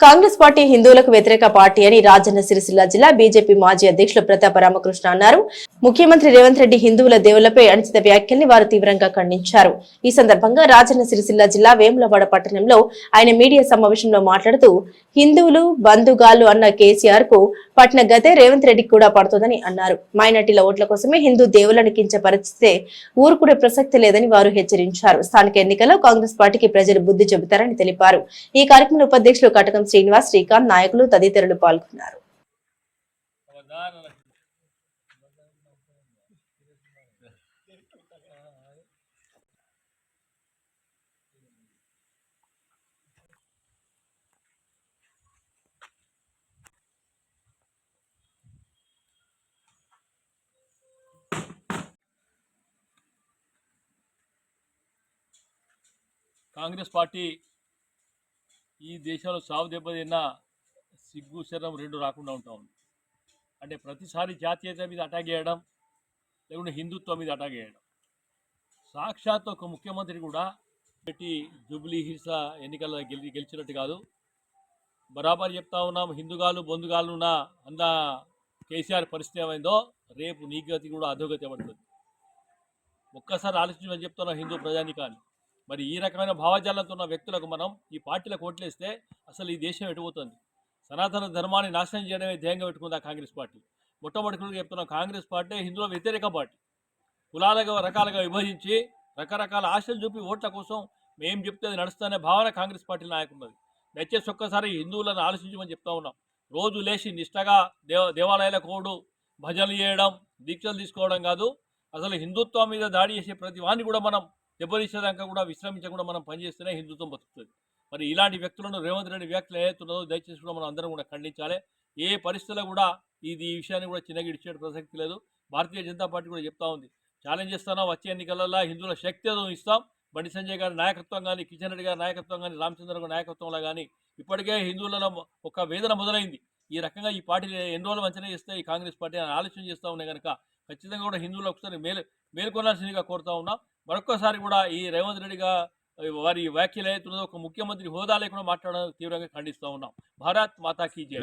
Congress party హిందువులకు వ్యతిరేక party అని రాజన్న సిరిసిల్ల జిల్లా బీజేపీ మాజీ అధ్యక్షులు ప్రతాప రామకృష్ణ అన్నారు. ముఖ్యమంత్రి రేవంత్ రెడ్డి హిందువుల దేవులపై అనుచిత వ్యాఖ్యల్ని వారు తీవ్రంగా ఖండించారు. ఈ సందర్భంగా రాజన్న సిరిసిల్ల జిల్లా వేములవాడ పట్టణంలో ఆయన మీడియా సమావేశంలో మాట్లాడుతూ హిందువులు బంధుగాలు అన్న కేసీఆర్కు పట్టిన గతే రేవంత్ రెడ్డికి కూడా పడుతుందని అన్నారు. మైనార్టీల ఓట్ల కోసమే హిందూ దేవులను కించపరిస్తే ఊరుకునే ప్రసక్తి లేదని వారు హెచ్చరించారు. స్థానిక ఎన్నికల్లో కాంగ్రెస్ పార్టీకి ప్రజలు బుద్ధి చెబుతారని తెలిపారు. ఈ కార్యక్రమంలో ఉపాధ్యక్షులు కటకం శ్రీనివాస్ శ్రీకాంత్ నాయకులు తదితరులు పాల్గొన్నారు. కాంగ్రెస్ పార్టీ ఈ దేశంలో సాగు దెబ్బతిన్నా సిగ్గు శరం రెండు రాకుండా ఉంటా ఉంది. అంటే ప్రతిసారి జాతీయత మీద అటాక్ చేయడం లేకుంటే హిందుత్వం మీద అటాక్ చేయడం. సాక్షాత్ ఒక ముఖ్యమంత్రి కూడా పెట్టి జూబ్లీ హిల్స్ ఎన్నికల్లో గెలి గెలిచినట్టు కాదు. బరాబర్ చెప్తా ఉన్నాం హిందుగాలు బొందుగాలు ఉన్న అన్న కేసీఆర్ పరిస్థితి ఏమైందో రేపు నీ గతి కూడా అధోగతి పడుతుంది ఒక్కసారి ఆలోచించమని చెప్తున్నా హిందూ ప్రజానికాన్ని. మరి ఈ రకమైన భావజాలంతో ఉన్న వ్యక్తులకు మనం ఈ పార్టీలకు ఓట్లేస్తే అసలు ఈ దేశం ఎటుపోతుంది సనాతన ధర్మాన్ని నాశనం చేయడమే ధ్యేయంగా పెట్టుకుందా కాంగ్రెస్ పార్టీ. మొట్టమొదటిగా చెప్తున్న కాంగ్రెస్ పార్టీ హిందువుల వ్యతిరేక పార్టీ. కులాలుగా రకాలుగా విభజించి రకరకాల ఆశలు చూపి ఓట్ల కోసం మేం చెప్తే అది నడుస్తానే భావన కాంగ్రెస్ పార్టీ నాయకున్నది దయచేసి ఒక్కసారి హిందువులను ఆలోచించమని చెప్తా ఉన్నాం. రోజు లేచి నిష్టగా దేవ దేవాలయాల కోడు భజనలు చేయడం దీక్షలు తీసుకోవడం కాదు. అసలు హిందుత్వం మీద దాడి చేసే ప్రతి వాడిని కూడా మనం దెబ్బతీసేదాకా కూడా విశ్రమించకుండా మనం పనిచేస్తేనే హిందుత్వం బతుకుతుంది. మరి ఇలాంటి వ్యక్తులను రేవంత్ రెడ్డి వ్యాఖ్యలు ఏతున్నదో దయచేసి కూడా మనం అందరం కూడా ఖండించాలి. ఏ పరిస్థితుల్లో కూడా ఇది ఈ విషయాన్ని కూడా చిన్నగా ప్రసక్తి లేదు. భారతీయ జనతా పార్టీ కూడా చెప్తా ఉంది. ఛాలెంజ్ చేస్తాను వచ్చే ఎన్నికలలో హిందువుల శక్తి ఏదో ఇస్తాం. బండి సంజయ్ గారి నాయకత్వం కానీ కిషన్ రెడ్డి గారి నాయకత్వం కానీ రామచంద్ర గారి నాయకత్వంలో కానీ ఇప్పటికే హిందువులలో ఒక వేదన మొదలైంది. ఈ రకంగా ఈ పార్టీ ఎన్ని రోజులు మంచిగా చేస్తే ఈ కాంగ్రెస్ పార్టీ అని ఆలోచన చేస్తూ ఉన్నాయి కనుక ఖచ్చితంగా కూడా హిందువులు ఒకసారి మేలు మేల్కొనాల్సిందిగా కోరుతా ఉన్నాం. మరొక్కసారి కూడా ఈ రేవంత్ రెడ్డిగా వారి వ్యాఖ్యలు ఏతున్నదో ఒక ముఖ్యమంత్రి హోదా లేకుండా మాట్లాడడం తీవ్రంగా ఖండిస్తూ ఉన్నాం భారత్ మాతా కీ జై.